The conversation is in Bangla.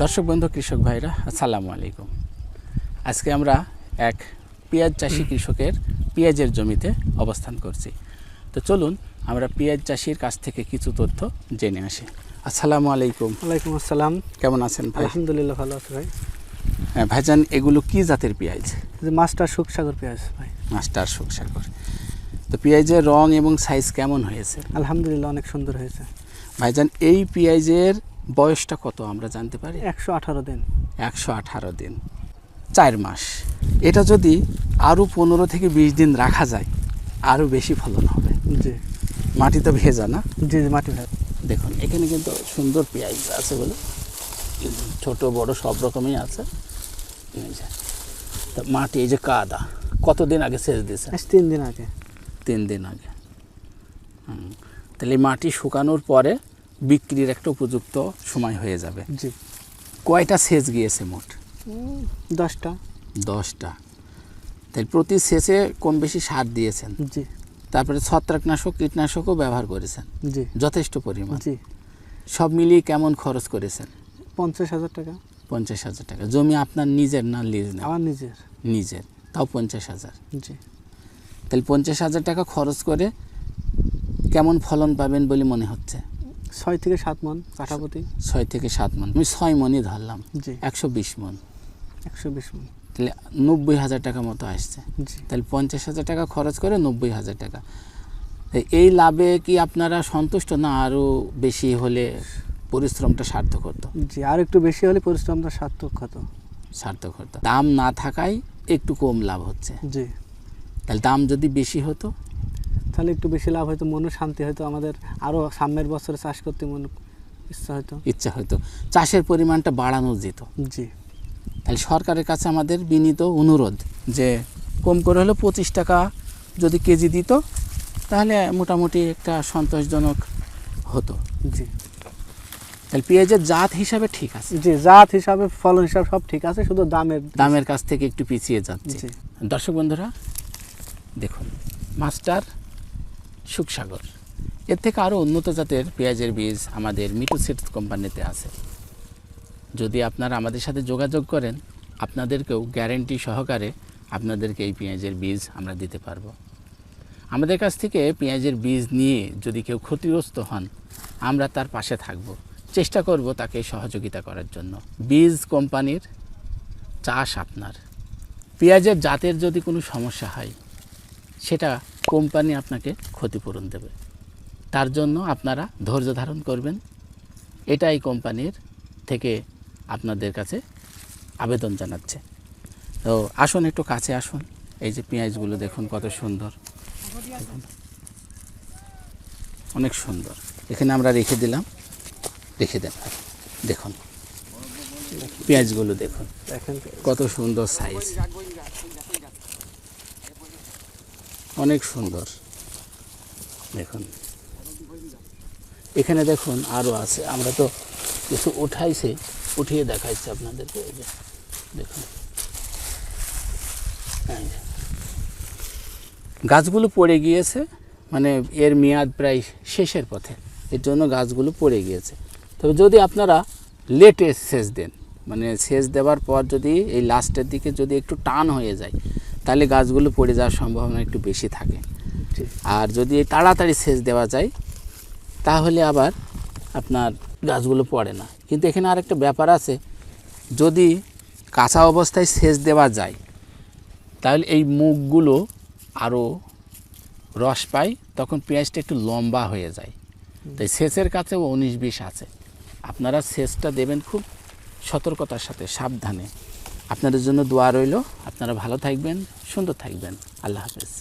দর্শক বন্ধু কৃষক ভাইরা আসসালামু আলাইকুম। আজকে আমরা এক পেঁয়াজ চাষি কৃষকের পেঁয়াজের জমিতে অবস্থান করছি। তো চলুন আমরা পেঁয়াজ চাষির কাছ থেকে কিছু তথ্য জেনে আসি। আসসালামু আলাইকুম। ওয়ালাইকুম আসসালাম। কেমন আছেন ভাই? আলহামদুলিল্লাহ ভালো আছে ভাই। হ্যাঁ, ভাইজান এগুলো কি জাতের পেঁয়াজ? মাছটা সুখসাগর পেঁয়াজ ভাই। মাস্টার সুখসাগর তো পেঁয়াজের রং এবং সাইজ কেমন হয়েছে? আলহামদুলিল্লাহ অনেক সুন্দর হয়েছে। ভাইজান এই পেঁয়াজের বয়সটা কত আমরা জানতে পারি? একশো আঠারো দিন। একশো আঠারো দিন। চার মাস। এটা যদি আরও পনেরো থেকে বিশ দিন রাখা যায় আরও বেশি ফলন হবে। জি। মাটি তো ভেজা না? জি জি, মাটি ভাই দেখুন এখানে কিন্তু সুন্দর পেঁয়াজ আছে বলে। ছোট বড় সব রকমই আছে। তা মাটি এই যে কাদা কতদিন আগে সেচ দিয়েছে তিন দিন আগে। তিন দিন আগে। হুম। তাহলে মাটি শুকানোর পরে বিক্রির একটা উপযুক্ত সময় হয়ে যাবে। জি। কয়টা সেচ গিয়েছে মোট? দশটা। দশটা। তাই প্রতি সেচে কম বেশি সার দিয়েছেন। জি। তারপরে ছত্রাকনাশক কীটনাশকও ব্যবহার করেছেন। জি। যথেষ্ট পরিমাণ। জি। সব মিলিয়ে কেমন খরচ করেছেন? পঞ্চাশ হাজার টাকা। পঞ্চাশ হাজার টাকা। জমি আপনার নিজের না লিজ না আমার নিজের। নিজের। তাও পঞ্চাশ হাজার। জি। তাহলে পঞ্চাশ হাজার টাকা খরচ করে কেমন ফলন পাবেন বলে মনে হচ্ছে? ছয় থেকে সাত মন কাঠাপতি ছয় থেকে সাত মন। আমি ছয় মনই ধরলাম। জি। একশো বিশ মন। একশো বিশ মন। তাহলে নব্বই হাজার টাকা মতো আসছে। জি। তাহলে পঞ্চাশ হাজার টাকা খরচ করে নব্বই হাজার টাকা। এই লাভে কি আপনারা সন্তুষ্ট না আরও বেশি হলে পরিশ্রমটা সার্থক হতো? জি আর একটু বেশি হলে পরিশ্রমটা সার্থক হতো। সার্থক হতো। দাম না থাকায় একটু কম লাভ হচ্ছে। জি। তাহলে দাম যদি বেশি হতো? তাহলে একটু বেশি লাভ হয়তো মনও শান্তি হয়তো আমাদের আরও সামনের বছরে চাষ করতে মন ইচ্ছা হয়তো। ইচ্ছা হতো চাষের পরিমাণটা বাড়ানো যেত। জি। তাহলে সরকারের কাছে আমাদের বিনীত অনুরোধ যে কম করে হলে পঁচিশ টাকা যদি কেজি দিত তাহলে মোটামুটি একটা সন্তোষজনক হতো। জি। তাহলে পেঁয়াজের জাত হিসাবে ঠিক আছে। জি জাত হিসাবে ফলন হিসাবে সব ঠিক আছে শুধু দামের দামের কাছ থেকে একটু পিছিয়ে যাচ্ছে। দর্শক বন্ধুরা দেখুন মাস্টার সুখসাগর। এর থেকে আরও উন্নত জাতের পেঁয়াজের বীজ আমাদের মিটু সিডস কোম্পানিতে আছে। যদি আপনারা আমাদের সাথে যোগাযোগ করেন, আপনাদেরকেও গ্যারেন্টি সহকারে আপনাদেরকে এই পেঁয়াজের বীজ আমরা দিতে পারব। আমাদের কাছ থেকে পেঁয়াজের বীজ নিয়ে যদি কেউ ক্ষতিগ্রস্ত হন, আমরা তার পাশে থাকব। চেষ্টা করব তাকে সহযোগিতা করার জন্য। বীজ কোম্পানির চাষ আপনার। পেঁয়াজের জাতের যদি কোনো সমস্যা হয়, সেটা কোম্পানি আপনাকে ক্ষতিপূরণ দেবে। তার জন্য আপনারা ধৈর্য ধারণ করবেন। এটাই কোম্পানির থেকে আপনাদের কাছে আবেদন জানাচ্ছে। তো আসুন, একটু কাছে আসুন। এই যে পেঁয়াজগুলো দেখুন, কত সুন্দর। অনেক সুন্দর। এখানে আমরা রেখে দিলাম। রেখে দেন। দেখুন। পেঁয়াজগুলো দেখুন। কত সুন্দর সাইজ অনেক সুন্দর। দেখুন। এখানে দেখুন আরও আছে। আমরা তো কিছু উঠাইছে, উঠিয়ে দেখাইছে আপনাদেরকে। এই যে, দেখুন। গাছগুলো পড়ে গিয়েছে মানে এর মেয়াদ প্রায় শেষের পথে। এর জন্য গাছগুলো পড়ে গিয়েছে। তবে যদি আপনারা লেটে সেচ দেন মানে সেচ দেওয়ার পর যদি এই লাস্টের দিকে যদি একটু টান হয়ে যায় তাহলে গাছগুলো পড়ে যাওয়ার সম্ভাবনা একটু বেশি থাকে। আর যদি তাড়াতাড়ি সেচ দেওয়া যায় তাহলে আবার আপনার গাছগুলো পড়ে না। কিন্তু এখানে আরেকটা ব্যাপার আছে যদি কাঁচা অবস্থায় সেচ দেওয়া যায় তাহলে এই মুখগুলো আরও রস পায় তখন পেঁয়াজটা একটু লম্বা হয়ে যায়। তাই সেচের কাছেও উনিশ বিশ আছে। আপনারা সেচটা দেবেন খুব সতর্কতার সাথে সাবধানে। আপনাদের জন্য দোয়া রইল। আপনারা ভালো থাকবেন সুন্দর থাকবেন। আল্লাহ হাফেজ।